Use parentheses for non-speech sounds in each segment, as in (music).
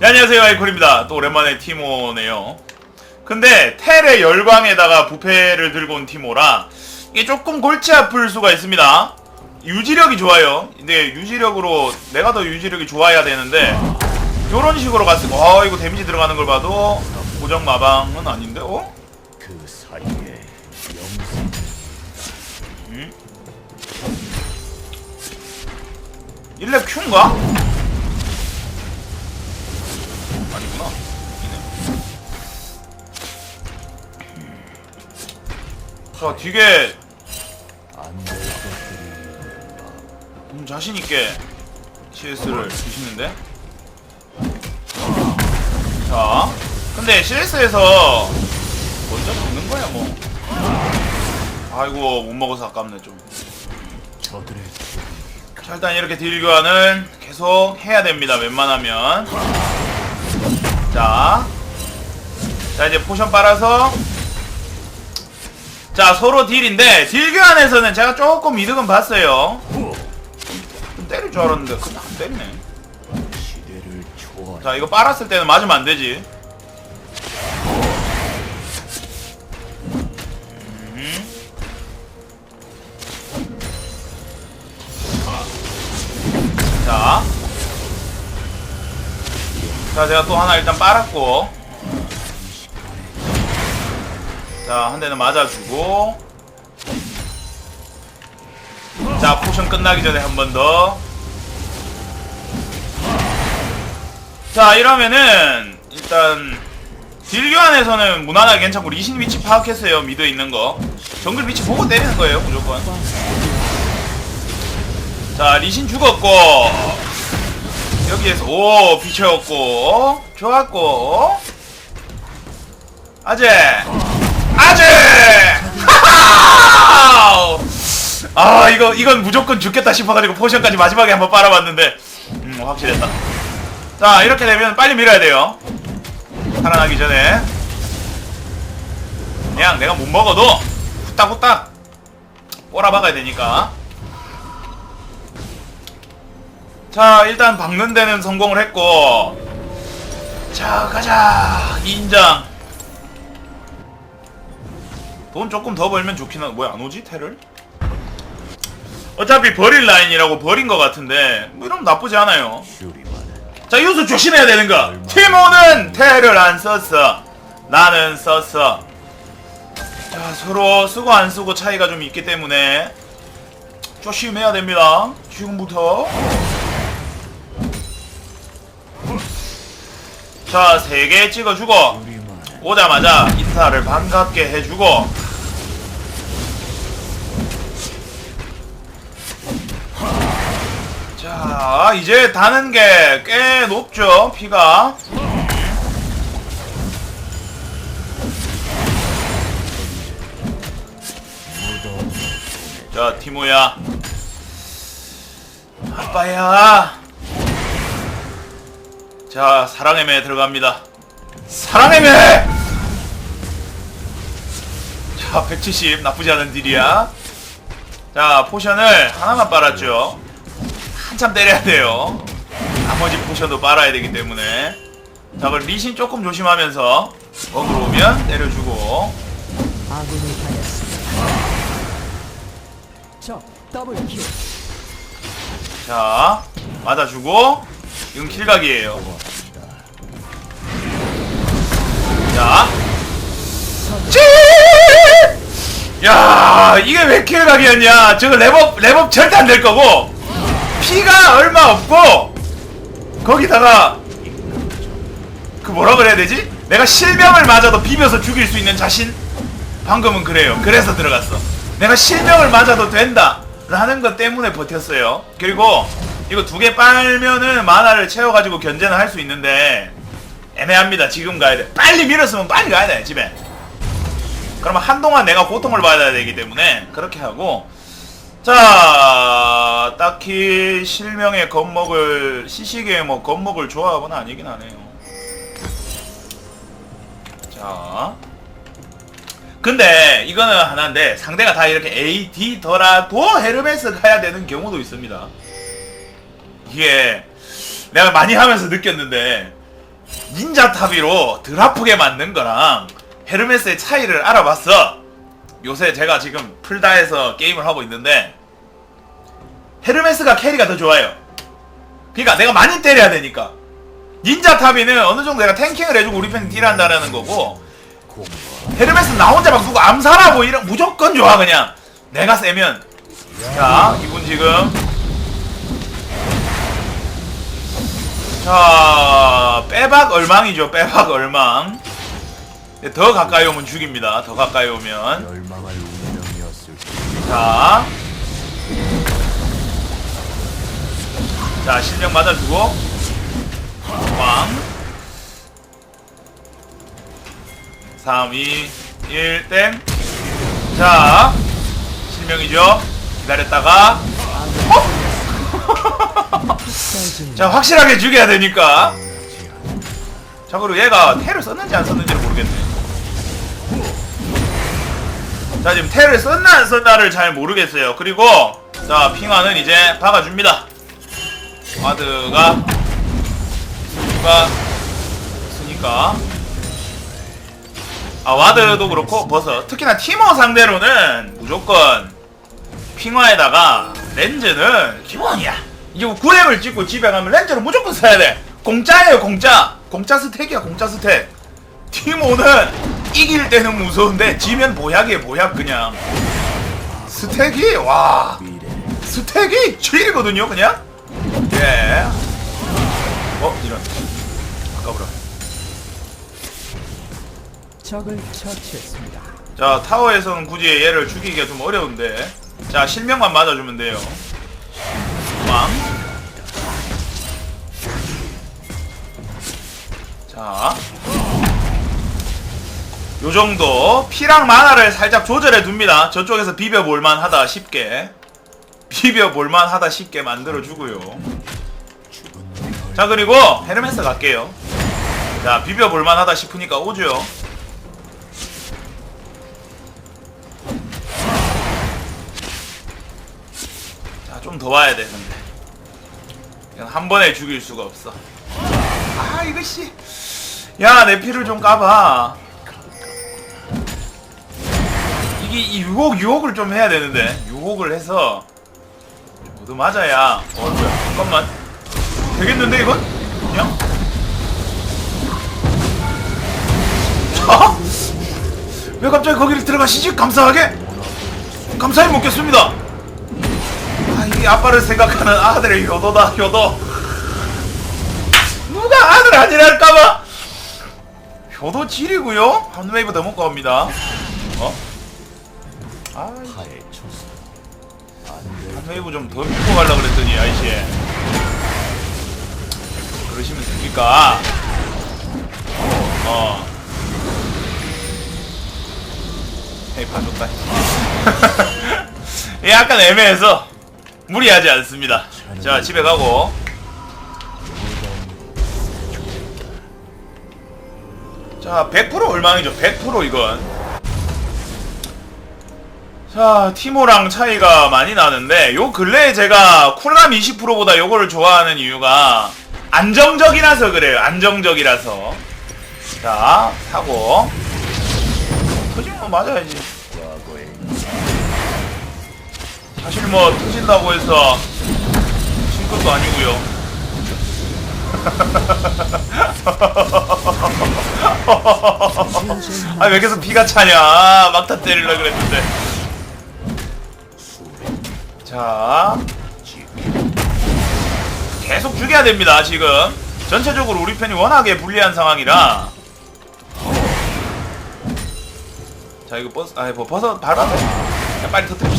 네, 안녕하세요. 아이콜입니다. 또 오랜만에 티모네요. 근데 텔의 열광에다가 부패를 들고 온 티모라 이게 조금 골치 아플 수가 있습니다. 유지력이 좋아요. 근데 유지력으로 내가 더 유지력이 좋아야 되는데 요런 식으로 갔을 어 이거 데미지 들어가는 걸 봐도 고정 마방은 아닌데? 어? 그 사이에 영생 1렙 Q인가? 아니구나. 이네. 자, 되게 음, 자신 있게 CS를 주시는데? 자, 근데 CS에서 먼저 먹는 거야, 뭐. 아이고, 못 먹어서 아깝네, 좀. 자, 일단 이렇게 딜 교환을 계속 해야 됩니다. 웬만하면. 자. 자, 이제 포션 빨아서. 자, 서로 딜인데, 딜 교환에서는 제가 조금 이득은 봤어요. 좀 때릴 줄 알았는데, 그냥 안 때리네. 자, 이거 빨았을 때는 맞으면 안 되지. 음. 자. 자, 제가 또 하나 일단 빨았고. 자, 한 대는 맞아주고. 자, 포션 끝나기 전에 한 번 더. 자 이러면은 일단 딜 교환에서는 무난하게 괜찮고 리신 위치 파악했어요 미드 있는 거 정글 위치 보고 때리는 거예요 무조건 자 리신 죽었고 여기에서 오 비춰였고 좋았고 아재! 아재! 하하! 아 이거 이건 무조건 죽겠다 싶어가지고 포션까지 마지막에 한번 빨아봤는데 음 확실했다. 자 이렇게 되면 빨리 밀어야 돼요. 살아나기 전에. 그냥 내가 못 먹어도 후딱후딱 꼬라박아야 되니까 자 일단 박는 데는 성공을 했고. 자 가자. 2인장. 돈 조금 더 벌면 좋긴 한 뭐야 안 오지? 테를? 어차피 버릴 라인이라고 버린 것 같은데 뭐 이러면 나쁘지 않아요. 자 여기서 조심해야 되는 거 티모는 테를 안 썼어. 나는 썼어. 자 서로 쓰고 안 쓰고 차이가 좀 있기 때문에 조심해야 됩니다. 지금부터 자 세 개 찍어주고 오자마자 인사를 반갑게 해주고. 자 이제 다는 게 꽤 높죠 피가. 자 티모야. 아빠야 자 사랑의 매 들어갑니다 사랑의 매! 자, 170 나쁘지 않은 딜이야. 자, 포션을 하나만 빨았죠. 한참 때려야 돼요. 나머지 포션도 빨아야 되기 때문에. 자, 그럼 리신 조금 조심하면서 먹으러 오면 때려주고. 아군이 당했습니다. 자, 맞아주고. 이건 킬각이에요. 자. 찌! 야, 이게 왜 킬각이었냐? 저거 랩업, 랩업 절대 안 될 거고, 피가 얼마 없고, 거기다가, 그 뭐라 그래야 되지? 내가 실명을 맞아도 비벼서 죽일 수 있는 자신? 방금은 그래요. 그래서 들어갔어. 내가 실명을 맞아도 된다. 라는 것 때문에 버텼어요. 그리고, 이거 두 개 빨면은 만화를 채워가지고 견제는 할 수 있는데, 애매합니다. 지금 가야 돼. 빨리 밀었으면 빨리 가야 돼, 집에. 그러면 한동안 내가 고통을 받아야 되기 때문에 그렇게 하고 자 딱히 실명의 겁먹을 시식에 뭐 겁먹을 조합은 아니긴 하네요 자 근데 이거는 하나인데 상대가 다 이렇게 A, D 더라도 헤르메스 가야 되는 경우도 있습니다 이게 내가 많이 하면서 느꼈는데 닌자 덜 아프게 만든 거랑 헤르메스의 차이를 알아봤어. 요새 제가 지금 풀다해서 게임을 하고 있는데 헤르메스가 캐리가 더 좋아요. 그러니까 내가 많이 때려야 되니까. 닌자 타비는 어느 정도 내가 탱킹을 해주고 우리 편이 딜 한다라는 거고 공과 헤르메스 나 혼자 막 누구 암살하고 이런 무조건 좋아 그냥 내가 세면 자 이분 지금 자 빼박 얼망이죠 빼박 얼망 근데 더 가까이 오면 죽입니다 더 가까이 오면 멸망할 운명이었을 때 자. 자, 실력 맞아주고. 왕. 3, 2, 1, 땡. 자. 실명이죠. 기다렸다가. 썰진 자, 확실하게 죽여야 되니까. 자, 그리고 얘가 테를 썼는지 안 썼는지를 모르겠네. 자, 지금 테를 썼나 안 썼나를 잘 모르겠어요. 그리고, 자, 핑화는 이제 박아줍니다. 와드가, 가 쓰니까. 아, 와드도 그렇고, 버섯. 특히나 티모 상대로는 무조건 핑화에다가 렌즈는 기본이야. 뭐 9렙을 찍고 집에 가면 렌즈를 무조건 써야 돼. 공짜예요, 공짜. 공짜 스택이야, 공짜 스택. 티모는 이길 때는 무서운데 지면 보약이에요, 보약 그냥. 스택이 와, 스택이 7이거든요, 그냥. 예. 어, 이런. 아까보라. 적을 처치했습니다. 자, 타워에서는 굳이 얘를 죽이기가 좀 어려운데. 자, 실명만 맞아주면 돼요. 왕. 자. 요 정도. 피랑 만화를 살짝 조절해 둡니다. 저쪽에서 비벼볼만 하다 쉽게. 비벼볼만 하다 쉽게 만들어주고요. 자, 그리고 헤르메스 갈게요. 자, 비벼볼만 하다 싶으니까 오죠. 자, 좀 더 와야 돼, 근데. 그냥 한 번에 죽일 수가 없어. 아, 이것이. 야, 내 피를 좀 까봐. 이게 이 유혹, 유혹을 좀 해야 되는데. 유혹을 해서. 모두 맞아야. 어, 뭐야. 잠깐만. 되겠는데, 이건? 그냥? 자? 왜 갑자기 거기를 들어가시지? 감사하게? 감사히 먹겠습니다. 아, 이게 아빠를 생각하는 아들의 효도다, 효도. 누가 아들 아니랄까봐. 효도 질이고요. 한 웨이브 더 먹고 갑니다. 어? 아, 한 웨이브 좀 더 밀고 가려고 그랬더니, 아이씨. 그러시면 됩니까? 어. 헤이, 봐줬다. (laughs) 예, 약간 애매해서 무리하지 않습니다. 자, 집에 가고. 자, 100% 얼마이죠? 100% 이건. 자, 티모랑 차이가 많이 나는데 요 근래에 제가 쿨감 20%보다 요거를 좋아하는 이유가 안정적이라서 그래요. 안정적이라서. 자, 사고. 터지면 뭐 맞아야지. 사실 뭐 터진다고 해서 친 것도 아니고요. (laughs) 아왜 계속 피가 차냐? 막타 때리려 그랬는데. 자, 계속 죽여야 됩니다. 지금 전체적으로 우리 편이 워낙에 불리한 상황이라. 자 이거 버스 아니 뭐 버섯 그냥 빨리 터뜨립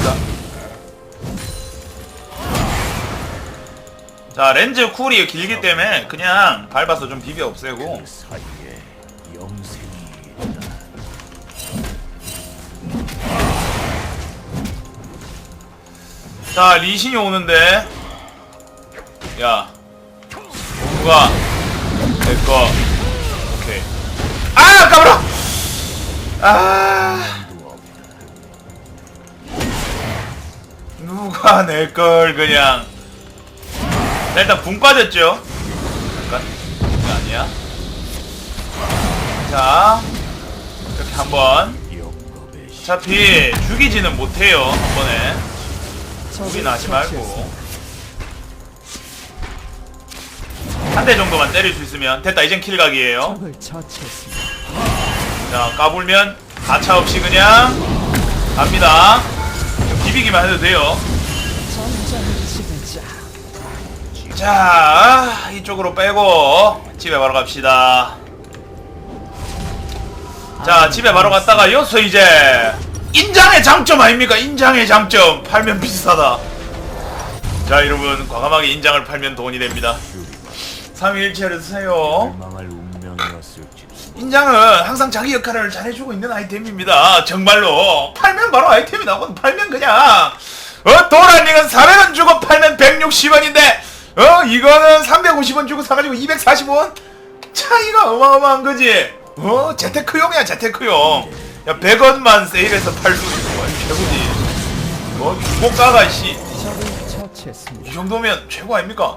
자 렌즈 쿨이 길기 때문에 그냥 밟아서 좀 비벼 없애고. 그자 리신이 오는데. 야 누가 내꺼 오케이. 아 까불어! 아. 누가 내걸 그냥 자, 일단 붕 빠졌죠? 잠깐 이거 아니야? 자 이렇게 한번. 영겁의 시 어차피 죽이지는 못해요 한 번에. 무리는 하지 말고. 한 대 정도만 때릴 수 있으면 됐다 이젠 킬각이에요. 자 까불면 가차 없이 그냥 갑니다. 비비기만 해도 돼요 자 이쪽으로 빼고 집에 바로 갑시다. 자 집에 바로 갔다가 여기서 이제 인장의 장점 아닙니까? 인장의 장점. 팔면 비싸다. 자 여러분 과감하게 인장을 팔면 돈이 됩니다. 3일치를 사요. 망할 운명이었을지 인장은 항상 자기 역할을 잘해주고 있는 아이템입니다. 정말로. 팔면 바로 아이템이 나오고 팔면 그냥 어 도라닝은 400원 주고 팔면 160원인데 어 이거는 350원 주고 사가지고 240원 차이가 어마어마한 거지. 어 재테크용이야 재테크용. 야 100원만 세일해서 팔 수 있는 거야 최고지. 뭐 중고가가 씨. 이 정도면 최고 아닙니까?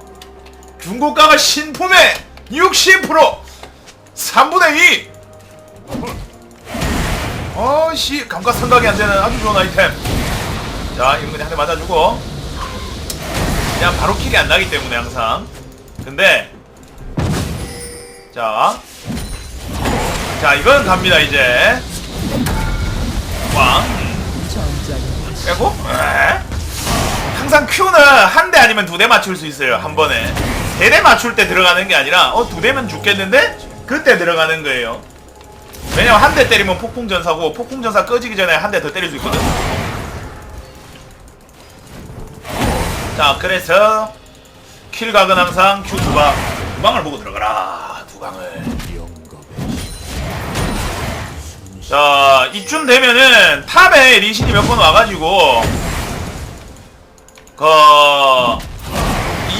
중고가가 신품의 60% 3분의 2 어씨 감가상각이 안 되는 아주 좋은 아이템 자 그냥 한대 맞아주고 그냥 바로 킬이 안 나기 때문에 항상. 근데 자, 자 이건 갑니다 이제. 왕. 빼고? 에? 항상 Q는 한 대 아니면 두 대 맞출 수 있어요 한 번에. 세 대 맞출 때 들어가는 게 아니라 어 두 대면 죽겠는데? 그때 들어가는 거예요. 왜냐면 한 대 때리면 폭풍전사고 폭풍전사 꺼지기 전에 한 대 더 때릴 수 있거든 자 그래서 킬각은 항상 Q 두방 두 방을 보고 들어가라 두 방을 영겁의 시자 이쯤 되면은 탑에 리신이 몇 번 와가지고 그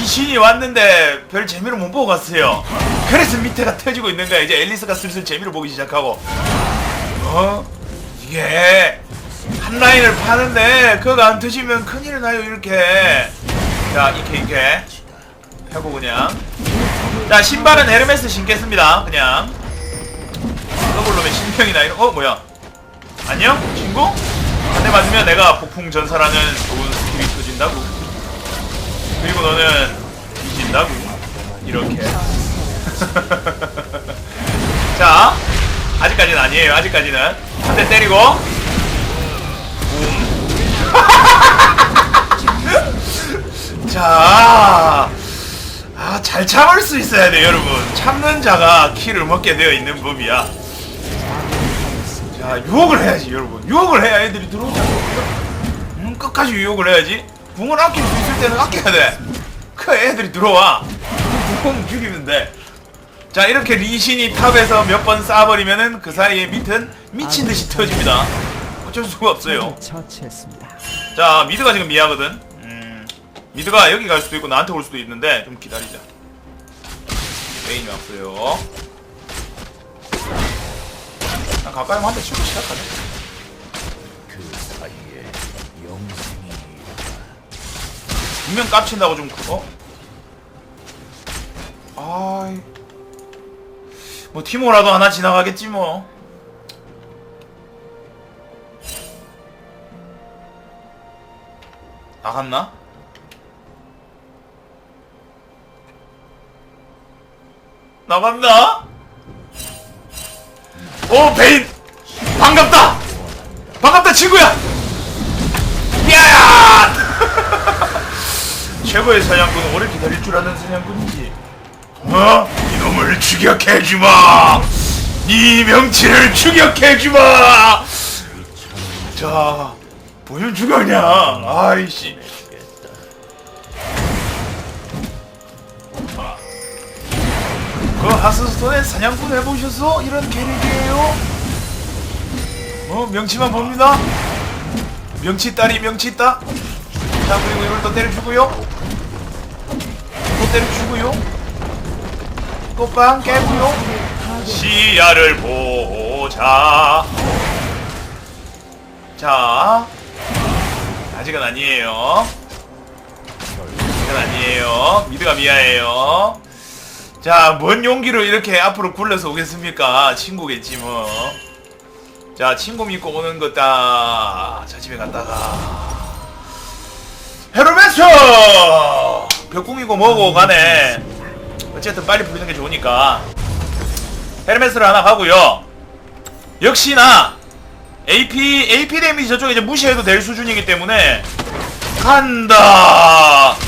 이신이 왔는데 별 재미를 못 보고 갔어요. 그래서 밑에가 터지고 있는 거야. 이제 앨리스가 슬슬 재미를 보기 시작하고 어 이게 한 라인을 파는데 그거 안 터지면 큰일 나요 이렇게. 자 이렇게 이렇게. 하고 그냥. 자 신발은 헤르메스 신겠습니다 그냥. 더블로면 신병이나 이런 어 뭐야? 안녕 친구 한대 맞으면 내가 폭풍 전사라는 좋은 스킬이 터진다고. 그리고 너는 뒤진다고. 이렇게. (laughs) 자 아직까지는 아니에요 아직까지는. 한 대 때리고 자 아, 잘 참을 수 있어야 돼, 여러분. 참는 자가 키를 먹게 되어 있는 법이야. 자, 유혹을 해야지, 여러분. 유혹을 해야 애들이 들어오지 음, 끝까지 유혹을 해야지. 궁을 아낄 수 있을 때는 아껴야 돼. 그 애들이 들어와. 궁 죽이면 돼. 자, 이렇게 리신이 탑에서 몇 번 쏴버리면은 그 사이에 밑은 미친 듯이 터집니다. 어쩔 수가 없어요. 처치했습니다. 자 미드가 지금 미하거든 음, 미드가 여기 갈 수도 있고 나한테 올 수도 있는데 좀 기다리자. 메인이 왔어요. 나 가까이 한대 치고 시작하네 그 분명 깝친다고 좀 그- 어? 아이. 뭐 티모라도 하나 지나가겠지 뭐. 나갔나? 나간다? 오 베인! 반갑다! 반갑다 친구야! 야야! (laughs) 최고의 사냥꾼은 오래 기다릴 줄 아는 사냥꾼이지. 어? 이놈을 추격해주마! 네 명치를 추격해주마! 자 보여 죽었냐? 아이씨 그 하스스톤의 사냥꾼 해보셨어? 이런 캐릭이에요. 어 명치만 봅니다. 명치 딸이 명치 따. 자 그리고 이걸 또 때려주고요. 또 때려주고요. 또 빵 깨고요. 시야를 보자. 자 아직은 아니에요. 아직은 아니에요. 미드가 미아예요 자, 뭔 용기로 이렇게 앞으로 굴러서 오겠습니까? 친구겠지 뭐. 자, 친구 믿고 오는 거다. 저 집에 갔다가 헤르메스! 벽궁이고 뭐고 가네. 어쨌든 빨리 풀리는 게 좋으니까 헤르메스를 하나 가고요. 역시나 AP AP 데미지 저쪽에 이제 무시해도 될 수준이기 때문에 간다.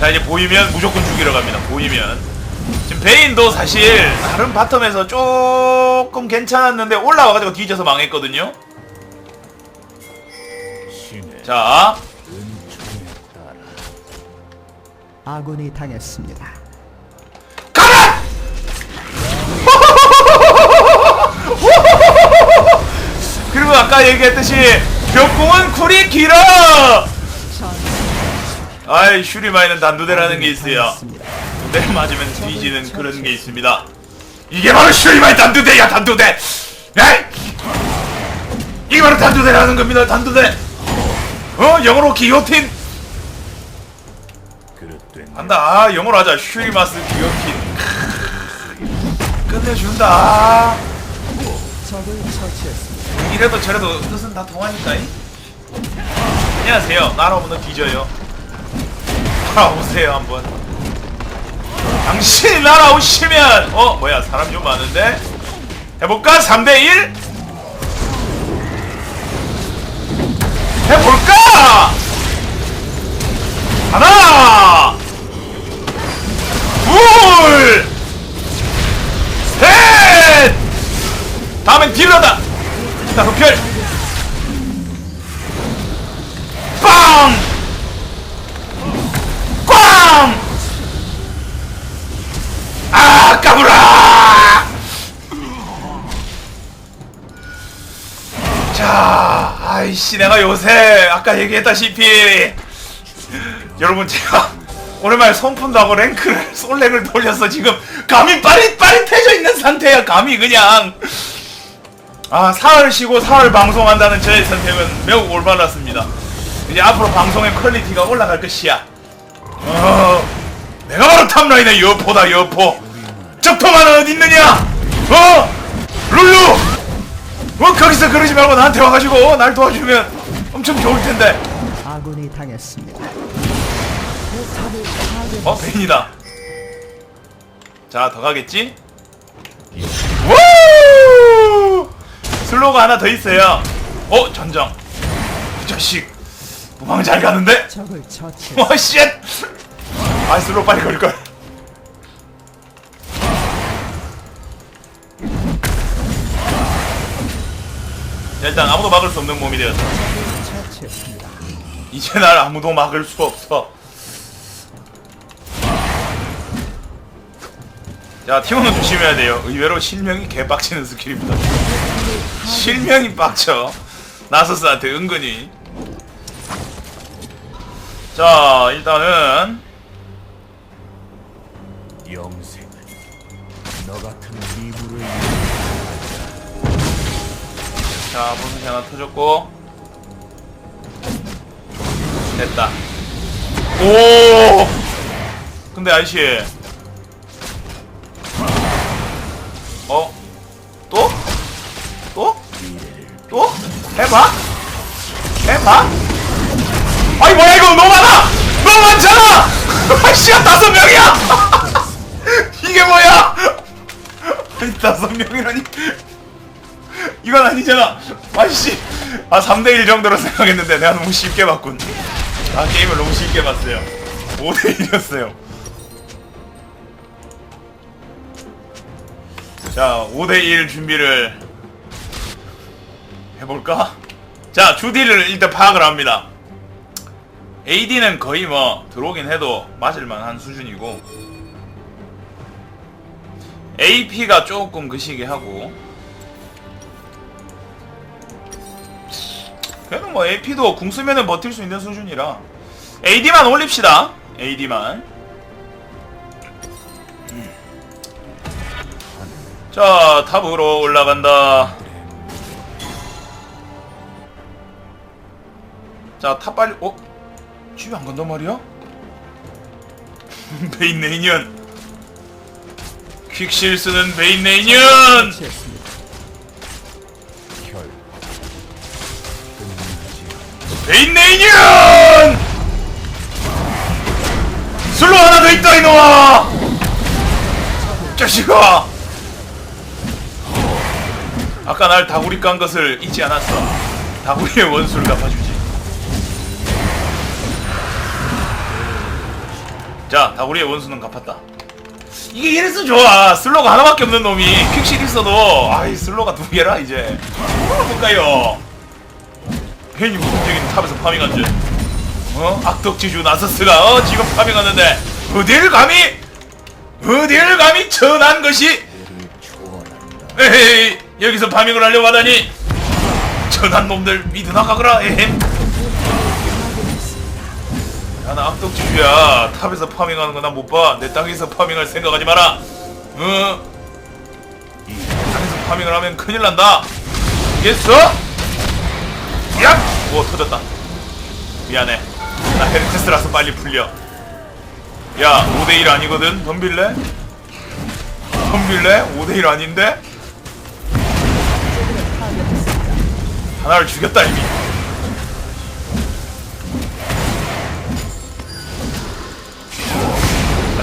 자 이제 보이면 무조건 죽이러 갑니다. 보이면 지금 베인도 사실 다른 바텀에서 조금 괜찮았는데 올라와가지고 뒤져서 망했거든요. 자 아군이 당했습니다. 가라! (laughs) 그리고 아까 얘기했듯이 벽공은 쿨이 길어. 아이 슈리마이는 단두대라는 게 있어요. 내 맞으면 뒤지는 그런 게 있습니다. 이게 바로 슈리마이 단두대야 단두대. 에이! 이게 바로 단두대라는 겁니다 단두대. 어 영어로 그릇된 한다. 아, 영어로 하자. 슈리마스 기요틴. 끝내준다. 적을 처치했습니다. 이래도 저래도 뜻은 다 통하니까. 이? 안녕하세요. 날아오면 뒤져요. 날아오세요 한번. 당신이 날아오시면 어 뭐야 사람 좀 많은데 해볼까 3대1 해볼까 하나 둘셋 다음엔 딜러다 자 흡혈 빵! 꽝! 아, 까불아! 자, 아이씨, 내가 요새 아까 얘기했다시피 여러분 제가 오랜만에 손푼다고 랭크를 (laughs) 솔랭을 돌려서 지금 감이 빠릿빠릿해져 있는 상태야 감이 그냥 아 사흘 쉬고 사흘 방송한다는 저의 선택은 매우 올바랐습니다. 이제 앞으로 방송의 퀄리티가 올라갈 것이야. 어 내가 바로 탑라인의 여포다 여포. 적토마는 어디 있느냐? 어? 룰루! 어 거기서 그러지 말고 나한테 와가지고 날 도와주면 엄청 좋을 텐데. 아군이 당했습니다. 어 베인이다. 자 더 가겠지? 우 슬로가 하나 더 있어요. 어 전장 이 자식. 무방 잘 가는데? 적을. 와 쉣! 아 슬로 빨리 걸걸 자, 일단 아무도 막을 수 없는 몸이 되었어. 처치했습니다. 이제 날 아무도 막을 수 없어. 자 티모는 조심해야 돼요. 의외로 실명이 개빡치는 스킬입니다 실명이 빡쳐 나서스한테 은근히 자 일단은 영생은 너 같은 미물을 자, 무슨 하나 터졌고. 됐다. 오! 근데 아저씨. 어? 또? 해봐? 해봐? 아이, 뭐야, 이거 너무 많아! 너무 많잖아! (laughs) 아이씨가 다섯 명이야! (laughs) 이게 뭐야! 아니, 다섯 명이라니. 이건 아니잖아. 아이씨. 아, 3대1 정도로 생각했는데 내가 너무 쉽게 봤군. 아, 게임을 너무 쉽게 봤어요. 5대1이었어요. 자, 5대1 준비를 해볼까? 자, 주디를 일단 파악을 합니다. AD는 거의 뭐, 들어오긴 해도 맞을만 한 수준이고, AP가 조금 그 시기 하고, 그래도 뭐 AP도 궁 쓰면은 버틸 수 있는 수준이라 AD만 올립시다 AD만 음. 자 탑으로 올라간다 자, 탑 빨리, 어? 집에 안 간단 말이야? (laughs) 베인 레이니언. 퀵실 쓰는 베인 않 베인 레이니언! 슬로 하나 더 있다, 이놈아! 자식아! 아까 날 다구리 깐 것을 잊지 않았어. 다구리의 원수를 갚아주지. 자, 다구리의 원수는 갚았다. 이게 이래서 좋아. 슬로가 하나밖에 없는 놈이 퀵실 있어도 아이 슬로가 두 개라 이제. 뭘 볼까요? 괜히 무슨적인 탑에서 파밍한 줄. 어? 악덕지주 나서스가 어 지금 파밍하는데 어딜 감히 어딜 감히 천한 것이 에헤이 여기서 파밍을 하려고 하다니 천한 놈들 미드 나가거라 에헴 야나 악덕지주야 탑에서 파밍하는 거나 못봐 내 땅에서 파밍할 생각하지 마라 어? 이 땅에서 파밍을 하면 큰일 난다 알겠어? 야! 오 터졌다 미안해 나 헤르테스라서 빨리 풀려 야 5대1 아니거든 덤빌래? 덤빌래? 5대1 아닌데? 하나를 죽였다 이미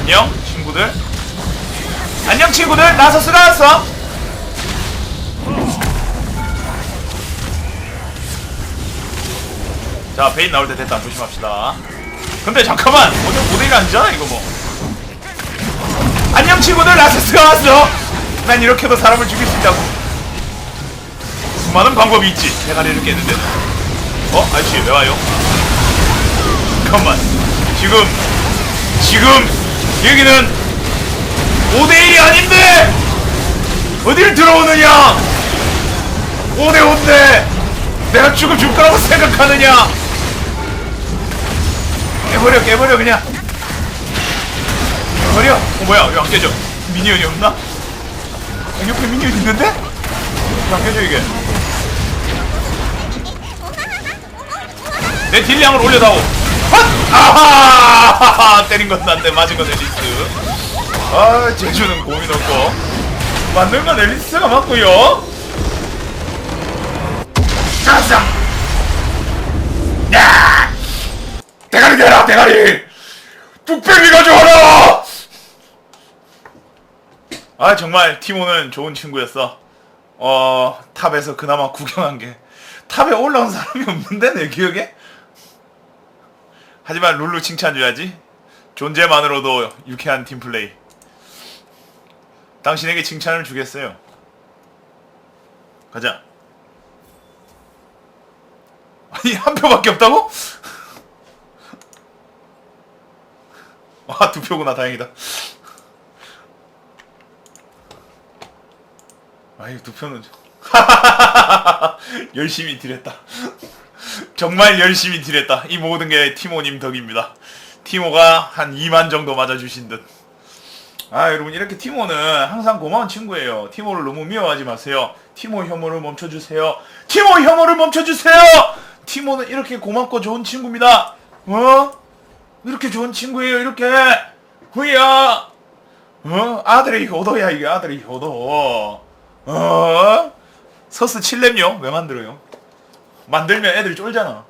안녕 친구들. 안녕 친구들. 나서스가 왔어 자 베인 나올 때 됐다. 조심합시다. 근데 잠깐만 오늘 모델이 아니잖아 이거 뭐. 안녕 친구들. 나서스가 왔어 난 이렇게도 사람을 죽일 수 있다고. 수많은 방법이 있지. 대가리를 깨는데. 어? 아저씨 왜 와요? 잠깐만. 지금 지금 여기는 5대1이 아닌데 어딜 들어오느냐? 5대5인데 내가 죽음 줄 거라고 생각하느냐? 깨버려 깨버려 그냥. 깨버려. 어 뭐야 왜 안 깨져? 미니언이 없나? 어, 옆에 미니언 있는데? 왜 안 깨져 이게? 내 딜량을 올려다오. 헛! 아하 때린 건 난데 맞은 건 앨리스. 아 제주는 고민 없고. 맞는 건 앨리스가 맞고요. 자자 야! 대가리 대라 대가리! 뚝배기 가져와라! 아 정말 티모는 좋은 친구였어. 어 탑에서 그나마 구경한 게. 탑에 올라온 사람이 없는데 내 기억에 하지만 룰루 칭찬줘야지. 존재만으로도 유쾌한 팀플레이. 당신에게 칭찬을 주겠어요. 가자. 아니 한 표밖에 없다고? (laughs) 아 두 표구나 다행이다. 아이 두 표는 (laughs) 열심히 딜했다 정말 열심히 딜했다. 이 모든 게 티모님 덕입니다. 티모가 한 2만 정도 맞아주신 듯. 아 여러분 이렇게 티모는 항상 고마운 친구예요. 티모를 너무 미워하지 마세요. 티모 혐오를 멈춰주세요. 티모 혐오를 멈춰주세요! 티모는 이렇게 고맙고 좋은 친구입니다. 어? 이렇게 좋은 친구예요 이렇게? 후야! 어? 아들의 효도야 이게 아들의 효도. 어? 서스 칠렘요? 왜 만들어요? 만들면 애들이 쫄잖아